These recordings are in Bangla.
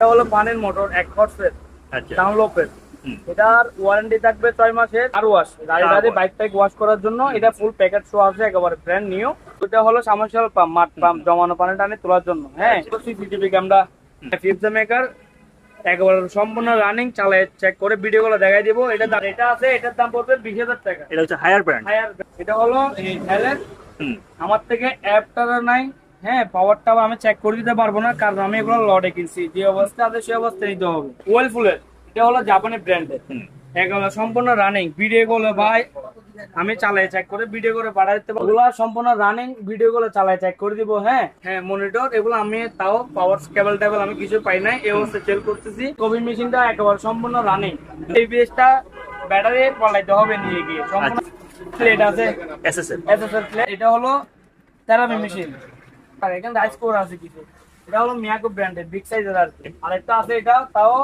এটা হলো পানির মোটর এক হর্সের আচ্ছা। ডাউনলোপের এটার ওয়ারেন্টি থাকবে ছয় মাসের। আর ওয়াশ গাড়ি Car গাড়ি wash। বাইক টাইক ওয়াশ করার জন্য। এটা ফুল প্যাকেট শো আছে একেবারে ব্র্যান্ড নিউ এটা হলো সামার্শাল পাম্প মাঠ পাম্প জমানো পানি টানি তোলার জন্য। হ্যাঁ? সিসিটিভি ক্যামেরা ফিফথ মেকার একেবারে সম্পূর্ণ রানিং চালায় চেক করে ভিডিও গুলো দেখাই দিব। এটা দাম এটা আছে এটার দাম পড়বে বিশ হাজার টাকা। এটা হচ্ছে হায়ার ব্র্যান্ড হায়ার এটা হলো আমার থেকে অ্যাপটা নাই। হ্যাঁ পাওয়ারটাও আমি চেক করে দিতে পারব না কারণ আমি এগুলো লটে কিনছি। যে অবস্থা আছে সেই অবস্থা নিতে হবে। ওয়েলফুলের এটা হলো জাপানের ব্র্যান্ডের হুম। এগুলো সম্পূর্ণ রানিং ভিডিও গুলো ভাই আমি চালাই চেক করে ভিডিও করে পাঠাই দিতে পারব। এগুলো সম্পূর্ণ রানিং ভিডিও গুলো চালাই চেক করে দিব হ্যাঁ। হ্যাঁ মনিটর এগুলো আমি তাও পাওয়ার কেবল টেবল আমি কিছু পাই নাই এই অবস্থা সেল করতেছি। কোভিড মেশিনটা একেবারে সম্পূর্ণ রানিং এই বেসটা ব্যাটারি পাল্টাইতে হবে নিয়ে গিয়ে। সম্পূর্ণ প্লেট আছে। এসএসএল এসএসএল প্লেট এটা হলো থেরাপি মেশিন আর এখানে রাইস কোর আছে কিছু। এটা হলো মিয়াকো ব্র্যান্ডের বিগ সাইজের আর কি। আরেকটা আছে এটা তাও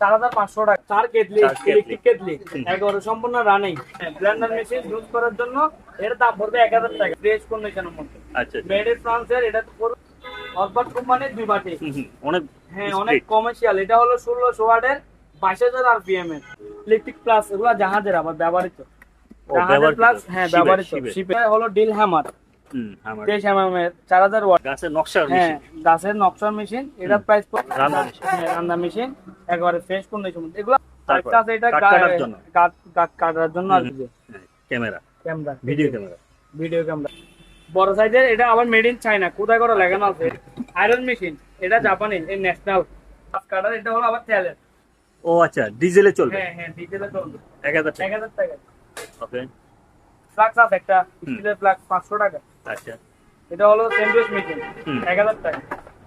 চার হাজার পাঁচশো টাকা। চার কেটলি কেটলি। ইলেকট্রিক কেটলি একেবারে সম্পূর্ণ রানিং ব্লেন্ডার মেশিন ইউজ করার জন্য এর দাম পড়বে এক হাজার টাকা ফ্রেশ কন্ডিশনের মধ্যে। আচ্ছা আচ্ছা। মেড ইন ফ্রান্সের এটা পড়বে অরবাট কোম্পানির দুই বাটি। অনেক হ্যাঁ অনেক কমার্শিয়াল এটা হলো ষোলোশো ওয়াটের বাইশ হাজার আরপিএম এর। ইলেকট্রিক প্লাস এগুলো জাহাজের আবার ব্যবহৃত। জাহাজের প্লাস হ্যাঁ ব্যবহৃত। হলো ডিল হ্যামার এর চার হাজার ওয়াট। গাছের নকশার হ্যাঁ গাছের নকশা মেশিন এটা প্রাইস রান্না মেশিন একেবারে ফ্রেশ কন্ডিশন এগুলো এটা কাটার জন্য। কাঠ কাঠ কাটার জন্য আর কি। Camera camera video camera video camera বড় সাইজের এটা আবার মেড ইন চায়না কোথায় করে লাগানো আছে। আয়রন মেশিন এটা জাপানি এই ন্যাশনাল কাটার এটা হলো আবার তেলের। ও আচ্ছা ডিজেলে চলবে? হ্যাঁ হ্যাঁ ডিজেলে চলবে। এক হাজার এক টাকা হাজার টাকা। ওকে ফ্লাক্স আছে একটা স্টিলের ফ্লাক্স পাঁচশো টাকা। আচ্ছা। এটা হলো স্যান্ডউইচ মেশিন। এক হাজার টাকা।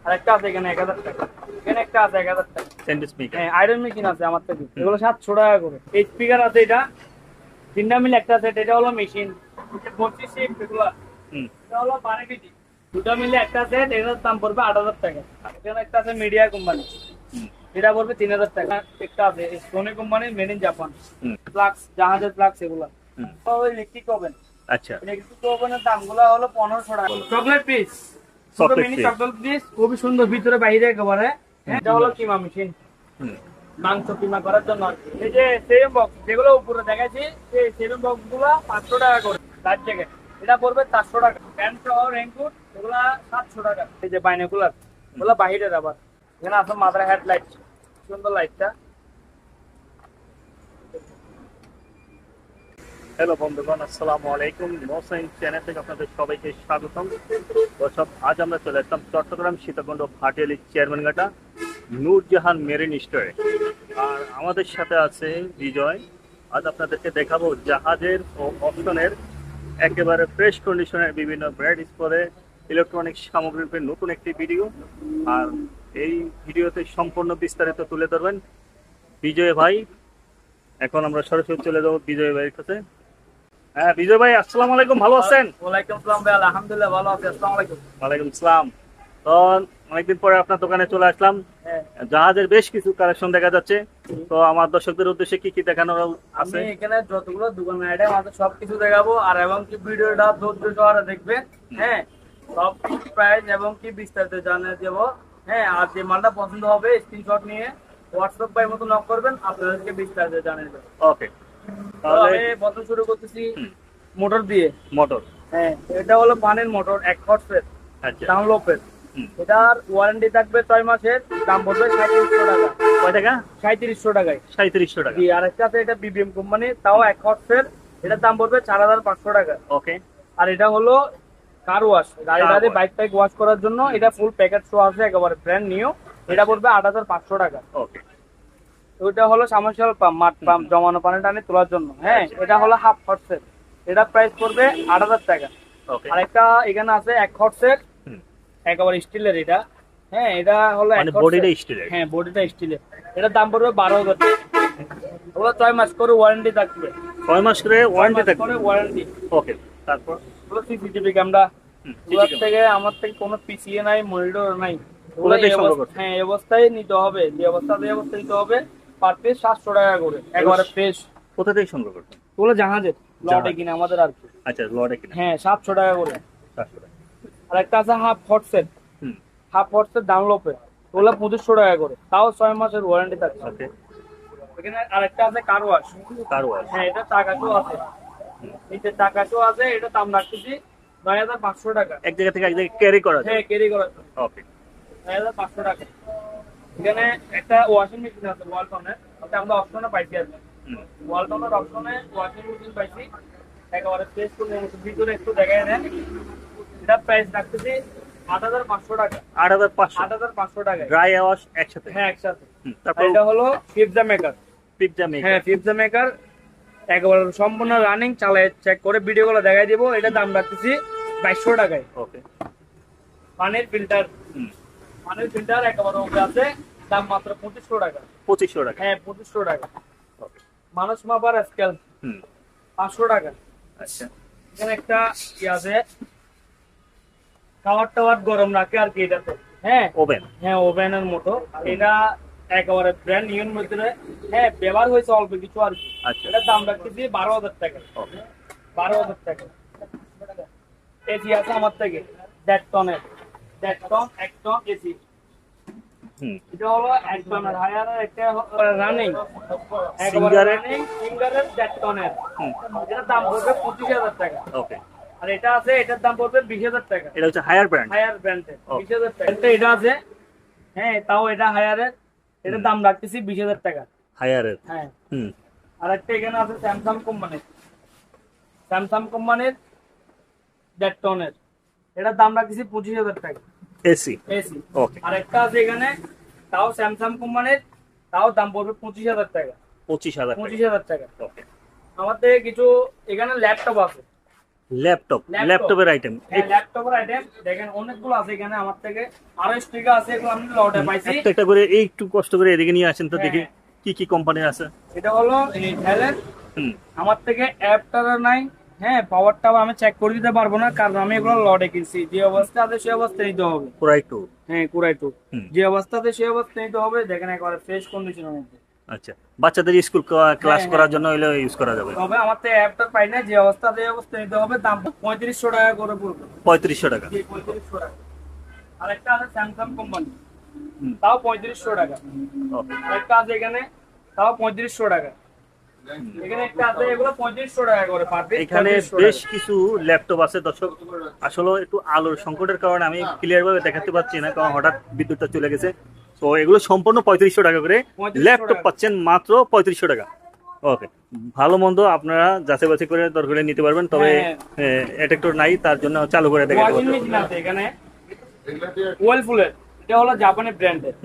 আর একটা আছে এখানে এক হাজার টাকা। এখানে একটা আছে এক হাজার টাকা। স্যান্ডউইচ হ্যাঁ আয়রন মেশিন আছে আমার থেকে। এগুলো সাতশো টাকা করে। এই স্পিকার আছে এটা। তিনটা মিলে একটা আছে এটা হলো মেশিন পঁচিশ এগুলো হুম। এটা হলো বানেপিটি দুটো মিলে একটা সেট এটার দাম পড়বে আট হাজার টাকা। এখানে একটা আছে মিডিয়া কোম্পানি এটা পড়বে তিন হাজার টাকা। একটা আছে সোনি কোম্পানির মেড ইন জাপান ফ্লাক্স জাহাজের ফ্লাক্স এগুলো। হুম। ইলেকট্রিক ওভেন আচ্ছা। ওভেনের দামগুলো হলো পনেরোশো টাকা। Chocolate piece mini chocolate piece খুবই সুন্দর ভিতরে বাইরে একেবারে। এটা হলো কিমা মেশিন মাংস কিমা করার জন্য। এই যে সেম বক্স যেগুলো উপরে দেখাচ্ছি সেই সেম বক্সগুলো পাঁচশো টাকা করে তার থেকে। এটা পড়বে চারশো টাকা। প্যান্ট সহ রেনকোট এগুলা সাতশো টাকা। এই যে বাইনাকুলার ওগুলো বাহিরের আবার। এখানে আছে মাথার হেডলাইট সুন্দর লাইটটা হ্যালো বন্ধুগণ, আসসালামু আলাইকুম। মোসাইন চ্যানেল থেকে আপনাদের সবাইকে স্বাগতম। দর্শক, আজ আমরা চলে আসলাম চট্টগ্রাম সীতাকুণ্ড ভাটিয়ালি চেয়ারম্যানঘাটা নূরজাহান মেরিন স্টোরে। আর আমাদের সাথে আছে বিজয়। আজ আপনাদেরকে দেখাবো জাহাজের ও অপশনের একেবারে ফ্রেশ কন্ডিশনের বিভিন্ন ব্র্যান্ড স্পরে ইলেকট্রনিক্স সামগ্রীর নতুন একটি ভিডিও আর এই ভিডিওতে সম্পূর্ণ বিস্তারিত তুলে ধরবেন বিজয় ভাই। এখন আমরা সরাসরি চলে যাব বিজয় ভাইয়ের কাছে। হ্যাঁ বিজয় ভাই আসসালামু আলাইকুম ভালো আছেন? ওয়ালাইকুম আসসালাম ভাই আলহামদুলিল্লাহ ভালো আছি আসসালামু আলাইকুম। ওয়ালাইকুম আসসালাম তো অনেকদিন পরে আপনার দোকানে চলে আসলাম। হ্যাঁ। জাহাজের বেশ কিছু কালেকশন দেখা যাচ্ছে। তো আমার দর্শকদের উদ্দেশ্যে কি কি দেখানোর আছে? আমি এখানে যতগুলো দোকান আইটেম আছে সবকিছু দেখাবো। আর এবং কি ভিডিওটা ধৈর্য সহকারে দেখবেন হ্যাঁ সব কিছু প্রাইস এবং কি বিস্তারিত জানিয়ে দেবো। হ্যাঁ আর যে মালটা পছন্দ হবে স্ক্রিনশট নিয়ে হোয়াটসঅ্যাপ বাই মতো নক করবেন আপনাদেরকে বিস্তারিত জানিয়ে দেবো। ওকে তাহলে প্রথম শুরু করতেছি মোটর দিয়ে। মোটর। হ্যাঁ এটা হলো পানির মোটর এক হর্সের আচ্ছা। ডাউনলোপের হুম। এটার ওয়ারেন্টি থাকবে ছয় মাসের দাম পড়বে সাঁত্রিশশো টাকা। কয় টাকা? সাঁত্রিশশো টাকায়। সাঁত্রিশশো টাকা। জি আরেকটা আছে এটা বিবিএম কোম্পানি তাও এক হর্সের এটার দাম পড়বে চার হাজার পাঁচশো টাকা। ওকে। আর এটা হলো কার ওয়াশ গাড়ি গাড়ি বাইক টাইক ওয়াশ করার জন্য এটা ফুল প্যাকেট শো আছে একেবারে ব্র্যান্ড নিউ এটা পড়বে আট হাজার পাঁচশো টাকা। ওকে। ওইটা হলো সামার্শাল পাম্প মাঠ পাম্প জমানো পানি টানি তোলার জন্য। হ্যাঁ এটা হলো হাফ হর্সের এটা প্রাইস পড়বে আট হাজার টাকা। ওকে আর একটা এখানে আছে এক হর্সের। একেবারে স্টিলের এটা। হ্যাঁ এটা হলো মানে বডিটা স্টিলের হ্যাঁ বডিটা স্টিলের এটার দাম পড়বে বারো হাজার টাকা। ওগুলো ছয় মাস করে ওয়ারেন্টি থাকবে। ছয় মাস করে ওয়ারেন্টি থাকবে? ওয়ারেন্টি ওকে তারপর? ওগুলো সিসিটিভি ক্যামেরা ওগুলোর থেকে আমার থেকে কোনো পিছিয়ে নাই মনিটর নাই। অবস্থা-। হ্যাঁ এই অবস্থায় নিতে হবে। যে অবস্থা এই অবস্থায় নিতে হবে। পার পিস সাতশো টাকা করে একবারে ফ্রেশ কোথা থেকে সংগ্রহ করবেন ওগুলো জাহাজের লটে কিনে আমাদের আর কি। আচ্ছা লর্ডে কিনা। হ্যাঁ সাতশো টাকা করে। টাকা। আর একটা আছে হাফ হুম। হাফ হটসেট ডাউনলোপে ওগুলো পঁচিশশো টাকা করে। তাও ছয় মাসের ওয়ারেন্টি থাকছে। এখানে আরেকটা আছে কার ওয়াশ কার ওয়াশ হ্যাঁ এটা টাকাশো আছে। নিচে টাকাশো আছে এটা দাম রাখতেছি নয় হাজার পাঁচশো টাকা। এক জায়গা থেকে এক জায়গায় ক্যারি করা হ্যাঁ ক্যারি জন্য ওকে। নয় হাজার পাঁচশো টাকা। এখানে একটা ওয়াশিং মেশিন আছে ওয়ালটনের ওটা আমরা অপশনে পাইছি আর ওয়ালটনের অপশনে ওয়াশিং মেশিন পাইছি। একেবারে ফ্রেশ করে ভিতরে একটু দেখাই দেন। এটা প্রাইস রাখতেছি আট হাজার পাঁচশো টাকা। আট হাজার পাঁচশো। আট হাজার পাঁচশো টাকা ড্রাই ওয়াশ একসাথে। হ্যাঁ একসাথে। তারপর এটা হলো পিৎজা মেকার পিৎজা মেকার হ্যাঁ পিৎজা মেকার একেবারে সম্পূর্ণ রানিং চালায় চেক করে ভিডিওগুলো দেখাই দিব। এটা দাম রাখতেছি বাইশশো টাকায়। ওকে পানির ফিল্টার হুম ফিল্টার একেবারে উপরে আছে দাম মাত্র পঁচিশশো টাকা। পঁচিশশো টাকা। হ্যাঁ পঁচিশশো টাকা। মানুষ মাপার স্কেল পাঁচশো টাকা। আচ্ছা। এখানে একটা ই আছে। খাবার টাওয়ার গরম রাখে আর কি এটাতে। হ্যাঁ? ওভেন হ্যাঁ ওভেনের মতো। এটা একেবারে ব্র্যান্ড নিউর মধ্যে। হ্যাঁ ব্যবহার হয়েছে অল্প কিছু আর কি। আচ্ছা। এটার দাম রাখতেছি বারো হাজার টাকা। বারো হাজার টাকা। এসি আছে আমার থেকে দেড় টনের। দেড় টন এক এসি এটা হলো এক টনের হায়ার একটা রানিং সিঙ্গারের দেড় টনের এটার দাম পড়বে পঁচিশ হাজার টাকা। ওকে আর এটা আছে এটার দাম পড়বে বিশ হাজার টাকা। এটা হচ্ছে হায়ার ব্র্যান্ড হায়ার ব্র্যান্ডের বিশ হাজার টাকা। এটা আছে হ্যাঁ তাও এটা হায়ারের এটার দাম রাখতেছি বিশ হাজার টাকা। হায়ারের হ্যাঁ। হুম। আর একটা এখানে আছে স্যামসাং কোম্পানির স্যামসাং কোম্পানির দেড় টনের এটার দাম রাখতেছি পঁচিশ হাজার টাকা। এসি এসি ওকে আর একটা আছে এখানে তাও স্যামসাং কোম্পানির তাও দাম পড়বে পঁচিশ হাজার টাকা। পঁচিশ হাজার পঁচিশ হাজার টাকা। ওকে থেকে কিছু এখানে ল্যাপটপ আছে। ল্যাপটপ ল্যাপটপের আইটেম হ্যাঁ ল্যাপটপের আইটেম দেখেন অনেকগুলো আছে এখানে আমার থেকে। আরও স্টিকার আছে এগুলো আমি লটে পাইছি। একটা একটা করে একটু কষ্ট করে এদিকে নিয়ে আসেন তো দেখি হ্যাঁ। কি কি কোম্পানির আছে। এটা হলো এই আমার থেকে অ্যাপটার নাই। হ্যাঁ পাওয়ারটাও আমি চেক করে দিতে পারব না কারণ আমি এগুলো লটে কিনছি। যে অবস্থা আছে সেই অবস্থা নিতে হবে। পুরাই টু। হ্যাঁ কুড়াই টু। যে অবস্থাতে সেই অবস্থা নিতে হবে দেখেন একবারে ফ্রেশ কন্ডিশনের মধ্যে। আচ্ছা বাচ্চাদের স্কুল ক্লাস হ্যাঁ, করার জন্য হইলে ইউজ করা যাবে। তবে আমার তো অ্যাপটা পাই না যে অবস্থাতে এই অবস্থা নিতে হবে দাম পঁয়ত্রিশশো টাকা করে পড়বে। পঁয়ত্রিশশো টাকা। পঁয়ত্রিশশো টাকা। আরেকটা আছে স্যামসাং কোম্পানি। তাও পঁয়ত্রিশশো টাকা। আরেকটা আছে এখানে তাও পঁয়ত্রিশশো টাকা। এখানে বেশ কিছু ল্যাপটপ আছে দর্শক। আসলে একটু আলোর সংকটের কারণে আমি ক্লিয়ার ভাবে দেখাতে পারছি না কারণ হঠাৎ বিদ্যুৎটা চলে গেছে। তো এগুলো সম্পূর্ণ পঁয়ত্রিশশো টাকা করে ল্যাপটপ পাচ্ছেন মাত্র পঁয়ত্রিশশো টাকা। ওকে ভালো মন্দ আপনারা যাচাই বাছাই করে দরকার নিতে পারবেন তবে অ্যাটেক্টর নাই তার জন্য চালু করে আছে এখানে। ওয়েলফুলের এটা হলো জাপানি ব্র্যান্ডের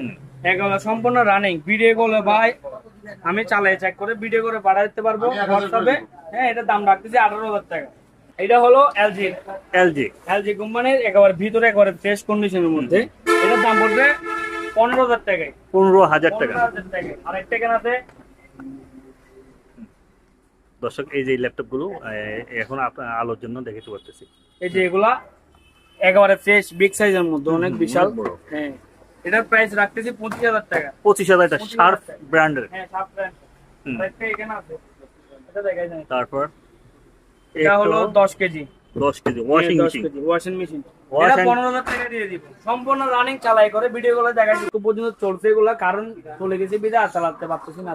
সম্পূর্ণ রানিং ভিডিও কলে ভাই আমি চালাই চেক করে ভিডিও করে পাঠা দিতে পারব হোয়াটসঅ্যাপে হ্যাঁ এটার দাম রাখতেছি আঠারো হাজার টাকা। এটা হলো এলজি এলজি এলজি কোম্পানির একেবারে ভিতরে একেবারে ফ্রেশ কন্ডিশনের মধ্যে। এটার দাম পড়বে পনেরো হাজার টাকায়। পনেরো হাজার টাকা। আর একটা আছে। দর্শক এই যে ল্যাপটপগুলো এখন আপনার আলোর জন্য দেখাতে পারতেছি। এই যে এগুলা একেবারে ফ্রেশ বিগ সাইজের মধ্যে অনেক বিশাল। বড়। হ্যাঁ। এটার প্রাইস রাখতেছি পঁচিশ হাজার টাকা। পঁচিশ হাজার টাকা। শার্প ব্র্যান্ডের হ্যাঁ শার্প ব্র্যান্ড এখানে আছে। এটা যায় তারপর এটা হলো দশ কেজি। দশ KG washing machine washing machine এটা and- পনেরো হাজার টাকা দিয়ে দিব। সম্পূর্ণ রানিং চালাই করে ভিডিও গুলো দেখা একটু পর্যন্ত চলছে এগুলা কারণ চলে গেছে বিদা আর চালাতে পারতেছি না।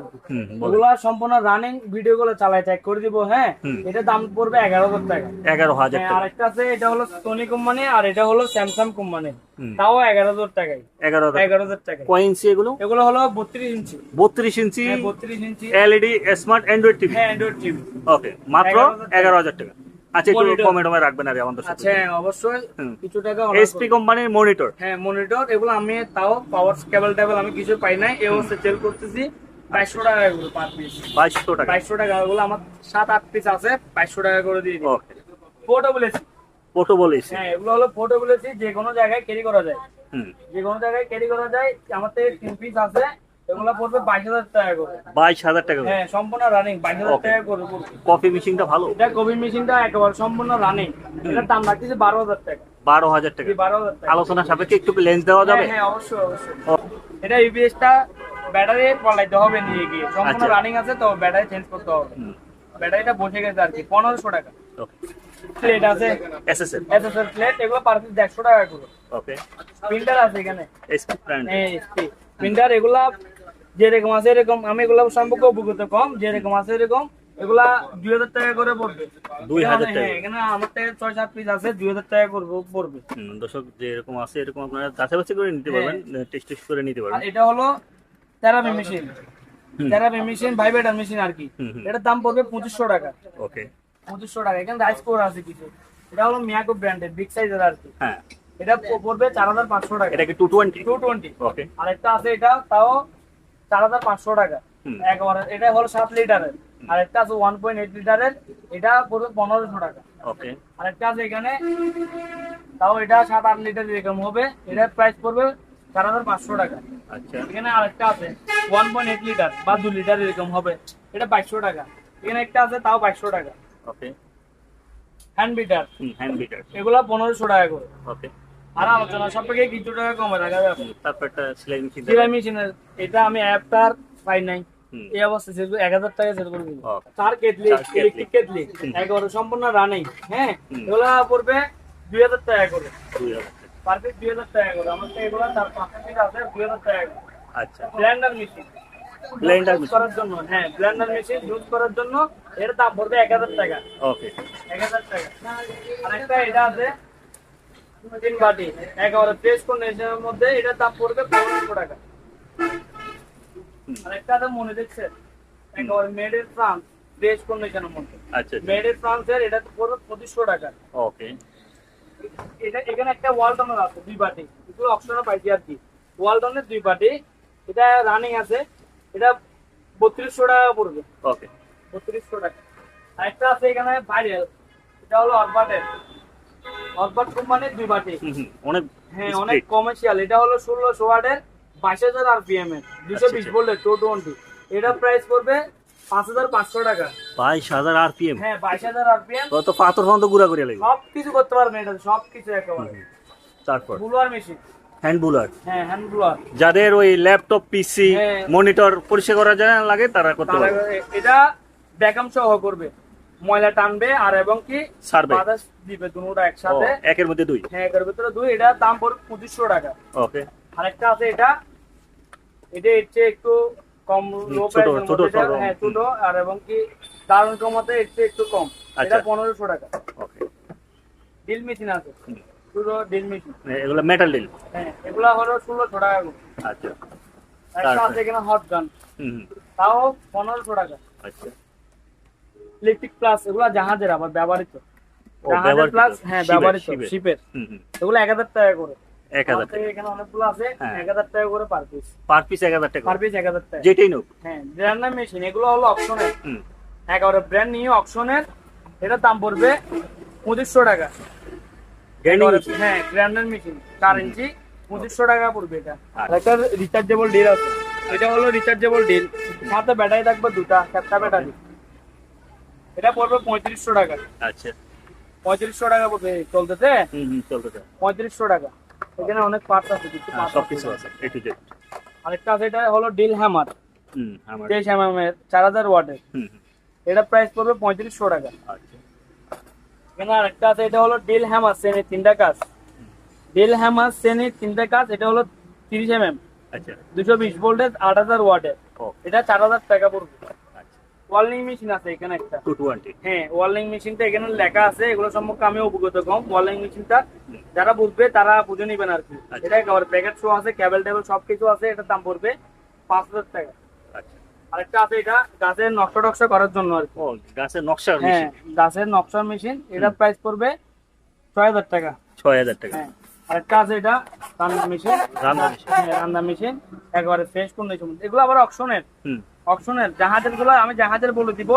ওগুলা সম্পূর্ণ রানিং ভিডিও গুলো চালাই করে দিব হ্যাঁ? এটা দাম পড়বে এগারো হাজার টাকা। এগারো হাজার হ্যাঁ, আছে এটা হলো সোনি কোম্পানি আর এটা হলো স্যামসাং কোম্পানি তাও এগারো হাজার টাকায়। এগারো এগারো হাজার টাকা কয় ইঞ্চি এগুলো? এগুলো হলো বত্রিশ ইঞ্চি। বত্রিশ ইঞ্চি হ্যাঁ বত্রিশ inch. LED smart Android TV হ্যাঁ অ্যান্ড্রয়েড টিভি ওকে মাত্র এগারো হাজার টাকা। আচ্ছা একটু। কমে টমে রাখবেন আর আমাদের আচ্ছা হ্যাঁ, অবশ্যই। কিছু টাকা এসপি কোম্পানির মনিটর হ্যাঁ মনিটর এগুলো আমি তাও পাওয়ার কেবল টেবল আমি কিছু পাই নাই এই অবস্থায় সেল করতেছি। বাইশশো টাকা এগুলো পার পিস বাইশশো টাকা। বাইশশো টাকা এগুলো আমার সাত আট পিস আছে বাইশশো টাকা করে দিয়ে দিই ফোটো বলেছি ফটো বলেছি হ্যাঁ এগুলো হলো ফোটো বলেছি যে কোনো জায়গায় ক্যারি করা যায়। হুম। যে কোনো জায়গায় ক্যারি করা যায় আমার থেকে তিন পিস আছে। এগুলো পড়বে টাকা করে। বাইশ হাজার টাকা করে। হ্যাঁ সম্পূর্ণ রানিং বাইশ হাজার Okay. টাকা করে। কফি মেশিনটা ভালো? এটা কবি মেশিনটা একেবারে সম্পূর্ণ রানিং এটার দাম রাখতেছে বারো হাজার টাকা। বারো হাজার টাকা। জি, বারো হাজার টাকা। আলোচনা সাপেক্ষে একটু লেন্স দেওয়া যাবে? হ্যাঁ, হ্যাঁ অবশ্যই অবশ্যই। এটা ইউপিএসটা ব্যাটারি পাল্টাইতে হবে নিয়ে গিয়ে। সম্পূর্ণ আচ্ছা। রানিং আছে তো ব্যাটারি চেঞ্জ করতে হবে। ব্যাটারিটা বসে গেছে আর কি পনেরোশো টাকা। Okay. প্লেট আছে। এসএসএল এসএসএল প্লেট এগুলো পার পিস দেড়শো টাকা করে। ওকে প্রিন্টার আছে এখানে। এসপি প্রিন্টার এগুলা যেরকম আছে এরকম আমি এগুলা সম্পর্কে অভিজ্ঞতা কম যেরকম আছে এরকম এগুলা দুই হাজার টাকা করে পড়বে। 2000 টাকা। হ্যাঁ, এখানে আমার থেকে ছয় সাত পিস আছে দুই হাজার টাকা করব পড়বে। দর্শক যে এরকম আছে এরকম আপনারা বাছাই করে নিতে পারবেন টেস্ট টেস্ট করে নিতে পারবেন। এটা হলো therapy machine. Therapy machine vibrator machine আর কি। এটার দাম পড়বে পঁচিশশো টাকা। ওকে। পঁচিশশো টাকা। এখানে রাইস কোর আছে কিছু। এটা হলো মিয়াকো ব্র্যান্ডের বিগ সাইজের আর কি। হ্যাঁ। এটা পড়বে চার হাজার পাঁচশো টাকা। এটা কি two twenty two twenty okay. আর একটা আছে এটা তাও চার হাজার পাঁচশো টাকা। একবারে এটা হলো সাত লিটারের। আর একটা আছে ওয়ান পয়েন্ট এইট লিটারের এটা পড়বে পনেরোশো টাকা। ওকে। আর একটা আছে এখানে তাও এটা সাত আট লিটার এরকম হবে। এটার প্রাইস পড়বে চার হাজার পাঁচশো টাকা। আচ্ছা। এখানে আরেকটা আছে ওয়ান পয়েন্ট এইট লিটার বা দু লিটার এরকম হবে। এটা বাইশশো টাকা। এখানে একটা আছে তাও বাইশশো টাকা। Okay. Hand beater hand beater এগুলা পনেরোশো টাকা করে। ওকে। আর আলোচনা সব থেকে কিছু টাকা কমে রাখা যাবে। তারপর একটা সেলাই মেশিন সিলাই মেশিনের এটা আমি অ্যাপটার পাই নাই। এই অবস্থা সেল এক হাজার টাকা সেল করে দিব। চার কেটলি। Electric kettle. একেবারে সম্পূর্ণ রানিং হ্যাঁ? এগুলা পড়বে দুই হাজার টাকা করে। দুই হাজার টাকা। পার পিস দুই হাজার টাকা করে। আমার তো এগুলা চার পাঁচ পিস আছে দুই হাজার টাকা করে। আচ্ছা। ব্লেন্ডার মেশিন Juice করার জন্য হ্যাঁ ব্লেন্ডার মেশিন ইউজ করার জন্য এর দাম পড়বে এক হাজার টাকা। ওকে এক হাজার টাকা। আর একটা এটা আছে তিন বাটি একেবারে ফ্রেশ কন্ডিশনের মধ্যে এটার দাম পড়বে পনেরোশো টাকা। আর একটা মনে দেখছেন একেবারে মেড ইন ফ্রান্স ফ্রেশ কন্ডিশনের মধ্যে। আচ্ছা মেড ইন ফ্রান্সের এটা তো পড়বে পঁচিশশো টাকা। ওকে এটা এখানে একটা ওয়ালটনের আছে দুই বাটি। এগুলো অপশনে পাইছি আর কি। ওয়ালটনের দুই বাটি। এটা রানিং আছে। এটা বত্রিশশো টাকা পড়বে। ওকে বত্রিশশো টাকা। আরেকটা আছে এখানে ভাইরাল এটা হলো অরবাটের অরবাট কোম্পানির দুই বাটি। অনেক হ্যাঁ অনেক কমার্শিয়াল এটা হলো ষোলোশো ওয়াটের বাইশ হাজার আরপিএম এর। দুশো বিশ আচ্ছা। ভোল্টের টু টোয়েন্টি এটা প্রাইস পড়বে পাঁচ হাজার পাঁচশো টাকা। বাইশ হাজার আরপিএম হ্যাঁ বাইশ হাজার আরপিএম তো পাথর ফন্ত গুড়া করে লাগবে। সব কিছু করতে পারবেন এটা সব কিছু একেবারে তারপর? মেশিন হ্যান্ড বুলার হ্যাঁ হ্যান্ড ব্লোয়ার যাদের ওই ল্যাপটপ পিসি। মনিটর পরিষ্কার করা যায় লাগে তারা করতে পারবে। এটা ব্যাকআপ সহ করবে। ময়লা টানবে আর এবং কি সারবে। বাতাস দিবে দুটোটা একসাথে। একের মধ্যে দুই। হ্যাঁ এটার ভিতরে দুই। এটা দাম পড়বে পঁচিশশো টাকা। ওকে। আরেকটা আছে এটা। এটা এর চেয়ে একটু কম লো ছোট, প্রাইসের হ্যাঁ ছোট। আর এবং কি দারুণ কমাতে চেয়ে একটু কম। এটা আচ্ছা। পনেরোশো টাকা। ওকে। ডিল মেশিন আছে। ছোট ডিল মেশিন। এগুলো মেটাল ডিল। হ্যাঁ এগুলা হলো ষোলোশো টাকা আচ্ছা। একটা আছে এখানে হট গান তাও পনেরোশো টাকা। আচ্ছা। ইলেকট্রিক প্লাস এগুলা জাহাজের আবার ব্যবহৃত। জাহাজের প্লাস হ্যাঁ ব্যবহৃত শিপের। এগুলো এক হাজার টাকা করে। এক হাজার থেকে এখানে অনেকগুলো আছে হ্যাঁ। এক হাজার টাকা করে পার পিস পার পিস এক হাজার টাকা পার পিস এক হাজার টাকা। যেটাই নোক হ্যাঁ ব্র্যান্ডের মেশিন এগুলো হলো অপশনের একেবারে ব্র্যান্ড নিয়ে অপশনের এটার দাম পড়বে পঁচিশশো টাকা। হ্যাঁ ব্র্যান্ডের মেশিন চার ইঞ্চি পঁচিশশো টাকা পড়বে এটা। আচ্ছা। একটা রিচার্জেবল ডিল আছে। এটা হলো রিচার্জেবল ডিল সাথে ব্যাটারি থাকবে দুটা চারটা ব্যাটারি এটা পড়বে পঁয়ত্রিশশো টাকা। আচ্ছা। পঁয়ত্রিশশো টাকা পড়বে চলতেছে। পঁয়ত্রিশশো টাকা। এখানে অনেক পার্টস আছে কিছু হ্যাঁ, সবকিছু আছে। আছে এ টু জেড আরেকটা আছে এটা হলো ডিল হ্যামার হুম আমার তেইশ এমএম এর চার হাজার ওয়াটের এটা প্রাইস পড়বে পঁয়ত্রিশশো টাকা। আচ্ছা। এখানে আরেকটা আছে এটা হলো ডিল হ্যামার শ্রেণির তিনটা কাজ। ডিল হ্যামার শ্রেণির তিনটা কাজ এটা হলো তিরিশ এমএম আচ্ছা। দুশো বিশ ভোল্টের আট হাজার ওয়াটের এটা চার হাজার টাকা পড়বে। ওয়ার্লিং মেশিন আছে এখানে একটা। টু টোয়েন্টি হ্যাঁ ওয়ার্লিং মেশিনটা এখানে লেখা আছে এগুলো সম্পর্কে আমি অবগত কম। ওয়ার্লিং মেশিনটা যারা বুঝবে তারা বুঝে নিবেন আর কি। এটা একেবারে প্যাকেট শো আছে ক্যাবেল টেবিল সবকিছু আছে এটার দাম পড়বে পাঁচ হাজার টাকা। আচ্ছা। আরেকটা আছে এটা গাছের নকশা টকশা করার জন্য আর কি। গাছের নকশা হ্যাঁ গাছের নকশার মেশিন এটা প্রাইস পড়বে ছয় হাজার টাকা। ছয় হাজার টাকা। হ্যাঁ আরেকটা আছে এটা রান্না মেশিন রান্না। হ্যাঁ রান্না মেশিন একেবারে ফ্রেশ কন্ডিশন এগুলো আবার অপশনের হুম। অপশনের জাহাজেরগুলো আমি জাহাজের বলে দিব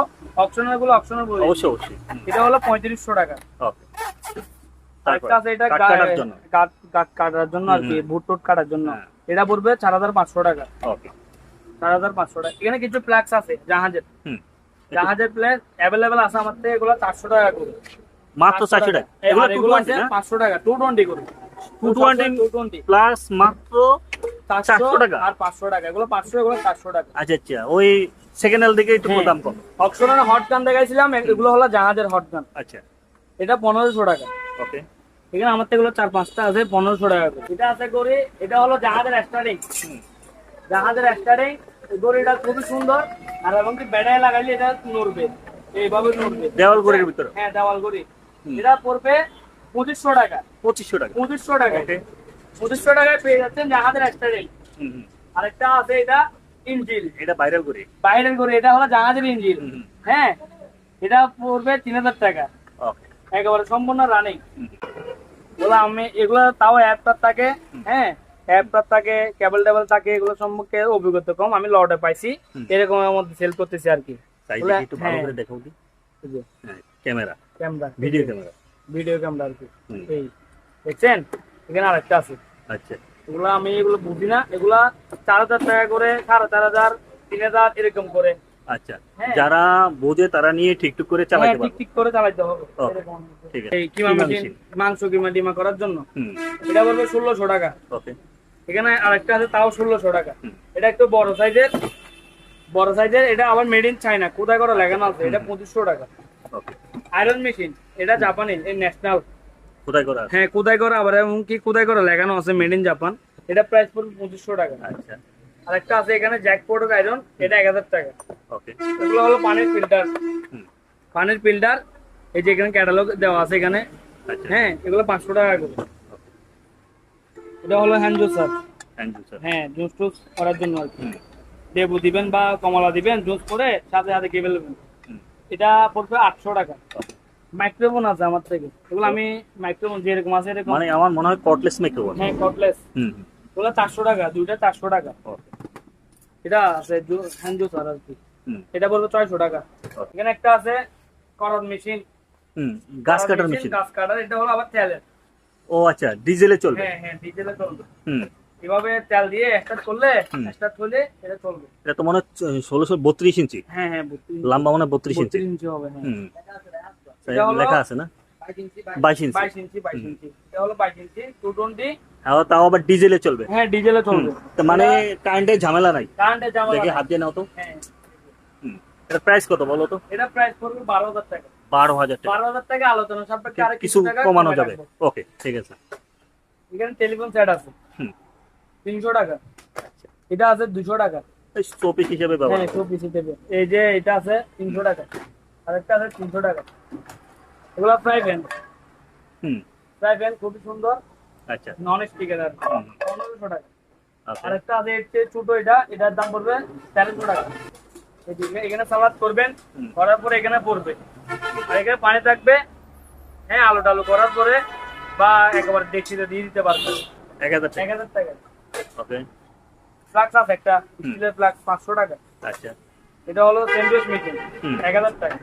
অপশনেরগুলো অপশনের বলে অবশ্যই অবশ্যই। এটা হলো পঁয়ত্রিশশো টাকা। ওকে এটা কাটার জন্য। আর কি ভুট টুট কাটার জন্য। হ্যাঁ। এটা পড়বে চার হাজার পাঁচশো টাকা। ওকে চার হাজার পাঁচশো টাকা। এখানে কিছু প্লাক্স আছে জাহাজের। জাহাজের প্লেস অ্যাভেলেবেল আছে আমার থেকে এগুলো চারশো টাকা করে। মাত্র চারশো টাকা। এগুলো পাঁচশো টাকা। টু টোয়েন্টি করে। Two twenty two twenty plus মাত্র 400 টাকা? আর পাঁচশো টাকা। এগুলো পাঁচশো এগুলো চারশো টাকা। আচ্ছা আচ্ছা। ওই সেকেন্ড হ্যান্ড দিকে একটু হ্যাঁ। দাম কম। অপশনের হট গান দেখাইছিলাম এগুলো হলো জাহাজের হট গান আচ্ছা। এটা পনেরোশো টাকা। ওকে। এখানে আমার তো এগুলো চার পাঁচটা আছে পনেরোশো টাকা করে। এটা আছে গড়ি এটা হলো জাহাজের স্টার্টিং জাহাজের স্টার্টিং গড়িটা খুবই সুন্দর। আর এবং কি বেড়ায় লাগাইলে এটা নড়বে। এইভাবে নড়বে। দেওয়াল ঘরের ভিতরে? হ্যাঁ দেওয়াল গড়ি। এটা পড়বে পঁচিশশো টাকা। পঁচিশশো টাকা। পঁচিশশো টাকা। পঁচিশশো টাকায় পেয়ে যাচ্ছেন জাহাজের। আরেকটা আছে এটা ইঞ্জিল। এটা ভাইরাল করি। বাইরের করে এটা হলো জাহাজের ইঞ্জিল। হ্যাঁ এটা পড়বে তিন হাজার টাকা। একেবারে সম্পূর্ণ রানিং হুম, আমি এগুলো তাও অ্যাপটার থাকে হ্যাঁ অ্যাপটার থাকে কেবল টেবল থাকে এগুলো সম্পর্কে অভিজ্ঞতা কম আমি লটে পাইছি। এরকম মধ্যে সেল করতেছি আর কি। একটু ভালো। করে দেখাও camera camera video camera video camera আর কি। এই দেখছেন? এখানে আরেকটা আছে। আচ্ছা। এগুলো আমি এগুলো বুঝি না। এগুলা চার হাজার টাকা করে সাড়ে চার হাজার তিন হাজার এরকম করে। আচ্ছা। হ্যাঁ। যারা বোঝে তারা নিয়ে ঠিকঠাক করে হ্যাঁ, চালাতে ঠিক পারবে। ঠিক করে চালাইতে হবে। ঠিক আছে। এই কিমা মেশিন। মাংস কিমা ডিমা করার জন্য। এটা পড়বে ষোলোশো টাকা। ওকে। এখানে আরেকটা আছে তাও ষোলোশো টাকা। এটা একটু বড় সাইজের বড় সাইজের। এটা আবার মেড ইন চাইনা কোথায় করে লাগানো আছে। এটা পঁচিশশো টাকা। ওকে। আয়রন মেশিন এটা জাপানি এই ন্যাশনাল কোথায় করা হ্যাঁ কোথায় করে আবার এমনকি কোথায় করে লাগানো আছে মেড ইন জাপান এটা প্রাইস পড়বে পঁচিশশো টাকা। আচ্ছা। আরেকটা আছে এখানে জ্যাকপোর্টের আয়রন এটা এক হাজার টাকা। ওকে এগুলো হলো পানির ফিল্টার পানির ফিল্টার এই যে এখানে ক্যাটালগ দেওয়া আছে এখানে। আচ্ছা। হ্যাঁ এগুলো পাঁচশো টাকা করে। এটা হলো হ্যান্ড জুসার স্যার হ্যাঁ জুস টুস করার জন্য আর কি। লেবু দিবেন বা কমলা দিবেন জুস করে সাথে সাথে কেবল হুম এটা পড়বে আটশো টাকা। মাইক্রোফোন আছে আমার থেকে। এগুলো আমি মাইক্রোফোন যেরকম আছে এরকম। মানে আমার মনে হয় কটলেস মাইক্রোফোন হ্যাঁ কটলেস হুম এগুলো চারশো টাকা দুইটা চারশো টাকা। এটা আছে হ্যান্ড জুসার আর কি। এটা পড়বে ছয়শো টাকা। এখানে একটা আছে করন মেশিন হুম গাছ কাটার মেশিন গাছ কাটার এটা হলো আবার তেলের ও আচ্ছা ডিজেলে চলবে। হ্যাঁ হ্যাঁ ডিজেলে চলবে। হুম। এভাবে তেল দিয়ে করলে এটা চলবে। এটা তো মনে হচ্ছে ষোলোশো বত্রিশ ইঞ্চি। হ্যাঁ হ্যাঁ লম্বা মনে বত্রিশ ইঞ্চি। ইঞ্চি হবে হ্যাঁ। লেখা আছে না? বাইশ ইঞ্চি বাইশ ইঞ্চি। বাইশ ইঞ্চি এটা হলো বাইশ ইঞ্চি টু টোয়েন্টি হ্যাঁ, তাও আবার ডিজেলে চলবে। হ্যাঁ ডিজেলে চলবে। তো মানে কারেন্টের ঝামেলা নাই। কারেন্টের দেখি হাত দিয়ে নাও তো। হ্যাঁ। এটা প্রাইস কত বলো তো? এটা প্রাইস পড়বে বারো হাজার টাকা। বারো হাজার টাকা। বারো হাজার টাকা আলোচনা সাপেক্ষে আরও কিছু কমানো যাবে। ওকে ঠিক আছে। এখানে টেলিফোন সেট আছে। তিনশো টাকা। এটা আছে দুশো টাকা। শোপিস হিসেবে হ্যাঁ সব পিসি দেবে এই যে এটা আছে তিনশো টাকা। আরেকটা আছে তিনশো টাকা। এগুলো ফ্রাই প্যান হুম। ফ্রাই প্যান খুবই সুন্দর। আচ্ছা। নন স্টিকের আর। পনেরোশো টাকা। আচ্ছা। আরেকটা আছে এর চেয়ে ছোট এটা। এটার দাম পড়বে তেরোশো টাকা। এখানে সালাদ করবেন। করার পরে এখানে পড়বে। আর এখানে পানি থাকবে। হ্যাঁ আলু টালু করার পরে বা একেবারে ডেকচিতে দিয়ে দিতে পারবেন। এক হাজার এক হাজার টাকা। ফ্লাক্স আছে একটা স্টিলের ফ্লাক্স পাঁচশো টাকা। আচ্ছা। এটা হলো স্যান্ডউইচ হুম। এক হাজার টাকা।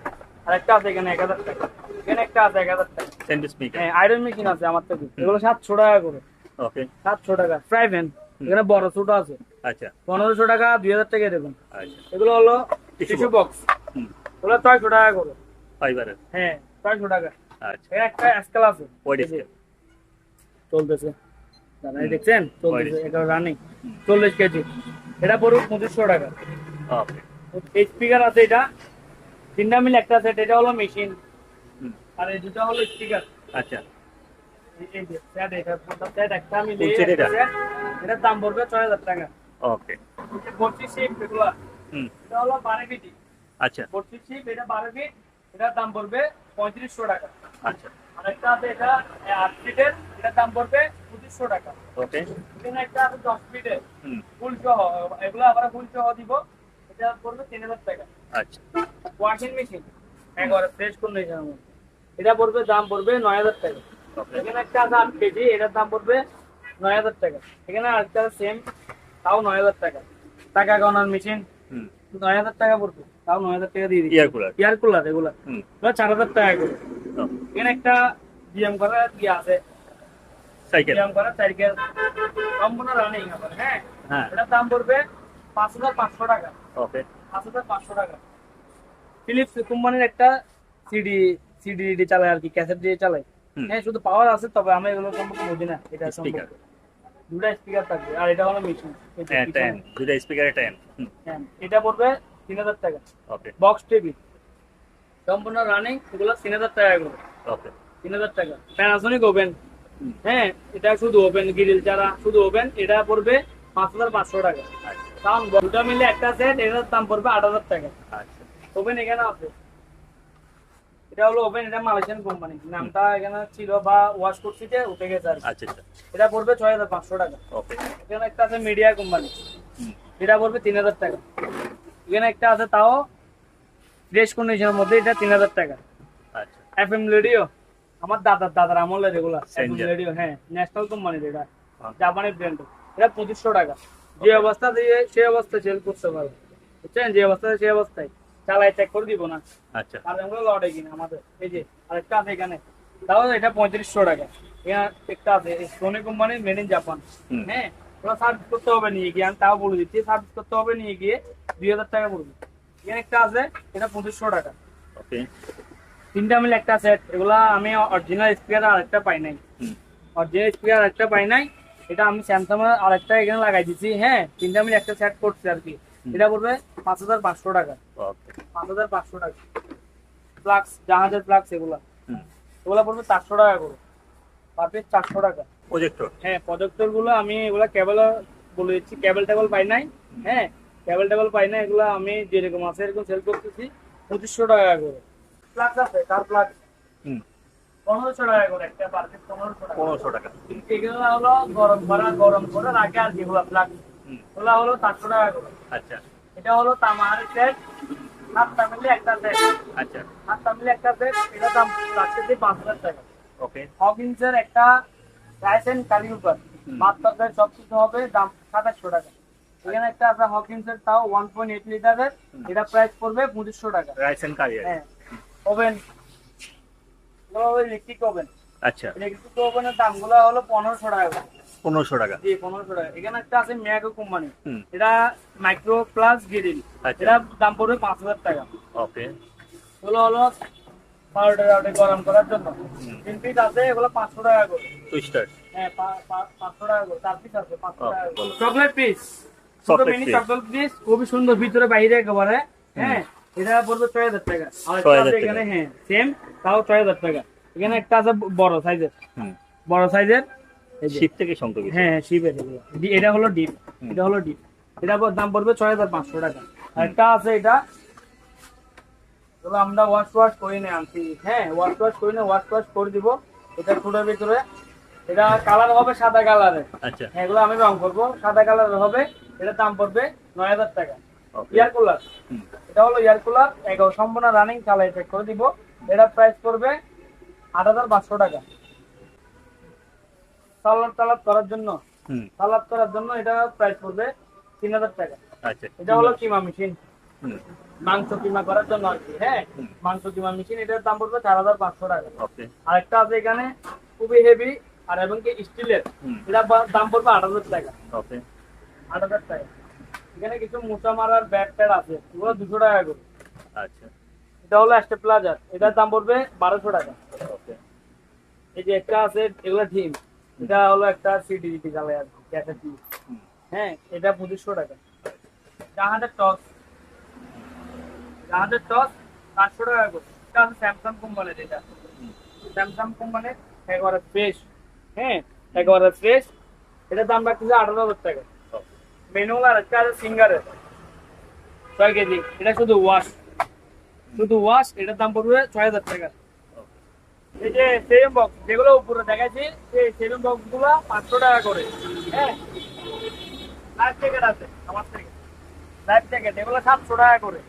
আর একটা আছে এখানে এক হাজার টাকা। এখানে একটা আছে এক হাজার টাকা। স্যান্ডউইচ মেকার হ্যাঁ আয়রন মেশিন আছে আমার থেকে। এগুলো সাতশো টাকা করে। ওকে সাতশো টাকা। ফ্রাই প্যান এখানে বড় ছোট আছে। আচ্ছা। পনেরোশো টাকা দুই হাজার টাকা দেবেন। আচ্ছা। এগুলো হলো টিস্যু বক্স ওগুলো ছয়শো টাকা করে। ফাইবারের হ্যাঁ ছয়শো টাকা। আচ্ছা। একটা স্কেল আছে। চলতেছে। দেখছেন? Wide এটা রানিং। চল্লিশ কেজি। এটা পড়বে পঁচিশশো টাকা। স্পিকার আছে এটা। তিনটা মিল একটা সেট এটা হলো মেশিন আর এই দুটো হলো স্পিকার আচ্ছা? এটার দাম পড়বে ছয় হাজার টাকা। ওকে। শিপ এগুলা এটা হলো বারো ফিটি আচ্ছা। শিপ এটা বারো ফিট এটার দাম পড়বে পঁয়ত্রিশশো টাকা। আচ্ছা। আরেকটা আছে এটা আট ফিটের এটার দাম পড়বে পঁচিশশো টাকা। ওকে এখানে একটা আছে দশ ফিটের ফুল সহ এগুলো আবার ফুল সহ দিব এটা পড়বে তিন হাজার টাকা। আচ্ছা। Washing machine. একবারে ফ্রেশ এটা পড়বে দাম পড়বে নয় হাজার টাকা। এখানে একটা আছে আট কেজি এটার দাম পড়বে নয় হাজার টাকা। এখানে আরেকটা সেম তাও নয় হাজার টাকা। টাকা গণার মেশিন। হুম। নয় হাজার টাকা পড়বে তাও নয় হাজার টাকা দিয়ে দিচ্ছি। ইয়ার কুলার এয়ার কুলার এগুলা চার হাজার টাকা করে। এখানে একটা জিএম করা ইয়ে আছে। সাইকেল জিএম করা সাইকেল সম্পূর্ণ রানিং আবার হ্যাঁ? হ্যাঁ। এটার দাম পড়বে পাঁচ হাজার পাঁচশো টাকা। ওকে পাঁচ হাজার পাঁচশো টাকা। ফিলিপস কোম্পানির একটা সিডি সিডি চালায় আর কি ক্যাসেট দিয়ে চালায়। হ্যাঁ শুধু পাওয়ার আছে তবে আমরা এগুলো সম্পর্কে বুঝি না। এটা. সম্পর্কে দুটা স্পিকার থাকবে আর এটা হলো মেশিন দুটা স্পিকারে হুম। এটা পড়বে তিন হাজার টাকা। ওকে বক্স টিভি সম্পূর্ণ রানিং এগুলো তিন হাজার টাকা করে। ওকে তিন হাজার টাকা। প্যানাসোনিক ওভেন হ্যাঁ এটা শুধু ওভেন গ্রিল যারা শুধু ওভেন এটা পড়বে পাঁচ হাজার পাঁচশো টাকা। আচ্ছা। দাম দুটো মিলে একটা সেট এটার দাম পড়বে আট হাজার টাকা। আচ্ছা। ওভেন এখানে আছে। এটা হলো ওভেন এটা মালয়েশিয়ান কোম্পানি নামটা এখানে ছিল বা ওয়াশ করছি যে উঠে গেছে আর আচ্ছা আচ্ছা। এটা পড়বে ছয় হাজার পাঁচশো টাকা। ওকে এখানে একটা আছে মিডিয়া কোম্পানি এটা পড়বে তিন হাজার টাকা। এখানে একটা আছে তাও ফ্রেশ কন্ডিশনের মধ্যে এটা তিন হাজার টাকা। আচ্ছা। এফ এম রেডিও আমার দাদার দাদার আমলের এগুলা এফ এম রেডিও হ্যাঁ ন্যাশনাল কোম্পানির এটা। হ্যাঁ। জাপানি ব্র্যান্ড এটা পঁচিশশো টাকা। যে অবস্থা দিয়ে সেই অবস্থায় সেল করতে পারবে। বুঝছেন? যে অবস্থায় সেই অবস্থায়। চালাই চেক করে দিব না। আচ্ছা। আর এগুলো লটে কিনা আমাদের। এই যে আরেকটা আছে এখানে। তাও এটা পঁয়ত্রিশশো টাকা। এখানে একটা আছে Sony company made in Japan হ্যাঁ ওরা সার্ভিস করতে হবে নিয়ে গিয়ে। আমি তাও বলে দিচ্ছি সার্ভিস করতে হবে নিয়ে গিয়ে দুই হাজার টাকা পড়বে এখানে একটা আছে এটা পঁচিশশো টাকা। ওকে তিনটা মিলে একটা সেট এগুলা আমি অরিজিনাল স্পিকার আরেকটা পাই নাই। অরিজিনাল স্পিকার আরেকটা পাই নাই এটা আমি স্যামসাং এর আরেকটা এখানে লাগাই দিছি হ্যাঁ তিনটা মিলে একটা সেট করছি আর কি। এটা পড়বে পাঁচ হাজার পাঁচশো টাকা। ওকে পাঁচ হাজার পাঁচশো টাকা। ফ্লাক্স জাহাজের ফ্লাক্স এগুলা। এগুলা পড়বে চারশো টাকা করে। পার পিস চারশো টাকা। প্রজেক্টর হ্যাঁ প্রজেক্টরগুলো আমি এগুলা কেবল বলে দিচ্ছি কেবল টেবল পাই নাই হ্যাঁ। কেবল টেবল পাই না এগুলো আমি যেরকম আছে এরকম সেল করতেছি পঁচিশশো টাকা করে। ফ্লাক্স আছে তার ফ্লাক্স হুম। পনেরোশো টাকা করে একটা পার পিস পনেরোশো টাকা। এগুলো হলো গরম করা গরম করে রাখে আর ফ্লাক্স হুম। ওগুলো হলো চারশো টাকা করে। আচ্ছা। এটা হলো তামার সেট সাতটা মিলে একটা সেট আচ্ছা। সাতটা মিলে একটা সেট এটা দাম লাগছে পাঁচ হাজার টাকা। ওকে। হকিন্সের একটা রাইসেন কালিউপার। ভাত সব কিছু হবে দাম সাতাশশো টাকা। এখানে একটা আছে হকিন্সের তাও ওয়ান পয়েন্ট এইট লিটারের এটা প্রাইস পড়বে পঁচিশশো টাকা। রাইসেন কারিয়ার হ্যাঁ। ওভেন ইলেকট্রিক ওভেন আচ্ছা। ইলেকট্রিক ওভেনের দামগুলো হলো পনেরোশো টাকা করে। পনেরোশো টাকা। জি পনেরোশো টাকা। এখানে একটা আছে ম্যাগো কোম্পানি এটা মাইক্রো প্লাস গ্রিল। এটা দাম পড়বে পাঁচ হাজার টাকা। ওকে। এগুলো হলো পাউডার টাউডার গরম করার জন্য। তিন পিস আছে এগুলো পাঁচশো টাকা করে। টুইস্টার হ্যাঁ পা- পা- পাঁচশো টাকা করে। চার পিস আছে পাঁচশো ও, টাকা করে। Chocolate piece Chocolate mini chocolate piece খুবই সুন্দর ভিতরে বাইরে একেবারে হ্যাঁ এটা পড়বে ছয় হাজার টাকা। আর একটা 6000 আছে টাকা। এখানে হ্যাঁ সেম তাও ছয় হাজার টাকা। এখানে একটা আছে বড় সাইজের বড় সাইজের এই থেকে সংযোগিত হ্যাঁ হ্যাঁ শিপের এটা হলো ডিপ এটা হলো ডিপ এটা দাম পড়বে ছয় হাজার পাঁচশো টাকা। আর একটা আছে এটা। আমরা ওয়াশ ওয়াশ করে নিয়ে আনছি। হ্যাঁ ওয়াশ ওয়াশ করে নিয়ে ওয়াশ ওয়াশ করে দিব। এটা ছোটোর ভিতরে। এটা কালার হবে সাদা কালারের। আচ্ছা। এগুলো আমি রং করব সাদা কালারের হবে এটা দাম পড়বে নয় হাজার টাকা। এয়ার কুলার এটা হলো এয়ার কুলার এগারো সম্পূর্ণ রানিং চালাই চেক করে দিব। এটা প্রাইস পড়বে আট হাজার পাঁচশো টাকা। সালাদ টালাদ করার জন্য। হুম। সালাদ করার জন্য এটা প্রাইস পড়বে তিন হাজার টাকা। আচ্ছা এটা হলো কিমা মেশিন মাংস কিমা করার জন্য আর কি হ্যাঁ? মাংস কিমা মেশিন এটার দাম পড়বে চার হাজার পাঁচশো টাকা। ওকে আরেকটা আছে এখানে খুবই হেভি আর এবং কি স্টিলের এটা দাম পড়বে আট হাজার টাকা। ওকে। আট হাজার টাকা। এখানে কিছু মোটা মারার ব্যাট প্যাড আছে এগুলো দুশো টাকা করে। আচ্ছা। এটা হলো স্টেপ প্লাজার এটার দাম পড়বে বারোশো টাকা। ওকে। এই যে একটা আছে এগুলো টিম এটা হলো একটা সিডি দিতে গেলে আর গ্যাসের টিম হ্যাঁ এটা পঁচিশশো টাকা। জাহাজের টস জাহাজের টস পাঁচশো টাকা করে। এটা স্যামসাং কোম্পানির এটা। স্যামসাং কোম্পানির একেবারে ফ্রেশ হ্যাঁ একেবারে ফ্রেশ এটার দাম রাখতেছে আঠারো হাজার টাকা। ওকে ম্যানুয়াল আর একটা আছে সিঙ্গারের ছয় কেজি। এটা শুধু ওয়াশ শুধু ওয়াশ এটার দাম পড়বে ছয় হাজার টাকা। এই যে সেভিং বক্স যেগুলো উপরে দেখাচ্ছি সেই সেভিং বক্সগুলো পাঁচশো টাকা করে। হ্যাঁ? লাইফ জ্যাকেট আছে আমার থেকে। লাইফ জ্যাকেট এগুলো সাতশো টাকা করে।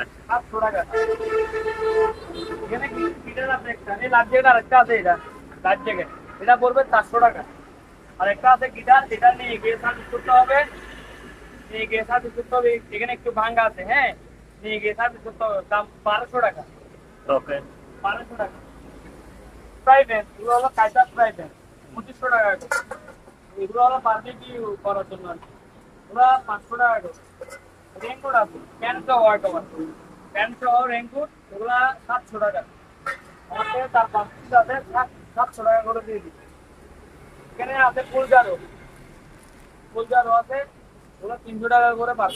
আচ্ছা। সাতশো টাকা। এখানে আছে একটা? এই লাইফ জ্যাকেট আছে এটা। লাইফ জ্যাকেট এটা পড়বে চারশো টাকা। আর একটা আছে গিটার এটা নিয়ে গিয়ে সার্ভিস করতে হবে। নিয়ে গিয়ে সার্ভিস করতে হবে এখানে একটু ভাঙ্গা আছে হ্যাঁ? নিয়ে গিয়ে সার্ভিস করতে হবে দাম বারোশো টাকা। ওকে বারোশো টাকা। প্রাইভেট এগুলো হলো পঁচিশশো টাকা করে। এগুলো হলো বার্বিকিউ করার জন্য আর কি। ওরা পাঁচশো টাকা করে। রেনকোট আছে প্যান্ট সহ হোয়াইট ওভার প্যান্ট সহ রেনকোট এগুলো সাতশো টাকা। আমার থেকে তার পাঁচ পিস আছে সাত- সাতশো টাকা করে দিয়ে দিই এখানে আছে ফুলজারও ফুলজারও আছে ওগুলো তিনশো টাকা করে পার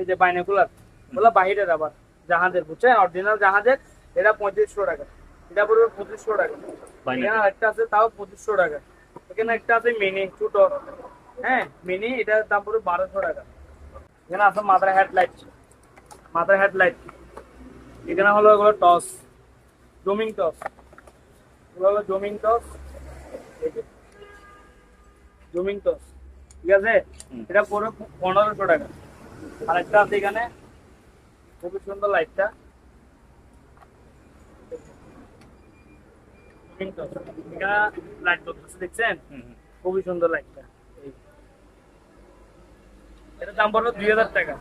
এই যে বাইনাকুলার ওগুলো বাহিরের আবার জাহাজের বুঝছেন? অরিজিনাল জাহাজের এটা পঁয়ত্রিশশো টাকা। এটা পড়বে পঁচিশশো টাকা। এখানে একটা আছে তাও পঁচিশশো টাকা। এখানে একটা আছে মিনি ছোট। হ্যাঁ মিনি এটার দাম পড়বে বারোশো টাকা। এখানে আছে মাথার হেডলাইট মাথার হেডলাইট এখানে হলো এগুলো টস জমিং টস। হলো জমিং টস। জমিং টস ঠিক আছে। এটা পড়বে পনেরোশো টাকা। আরেকটা আছে এখানে। খুবই সুন্দর লাইটটা। লাইট করতেছে দেখছেন। খুবই সুন্দর লাইটটা। এটার দাম পড়বে দুই হাজার টাকা।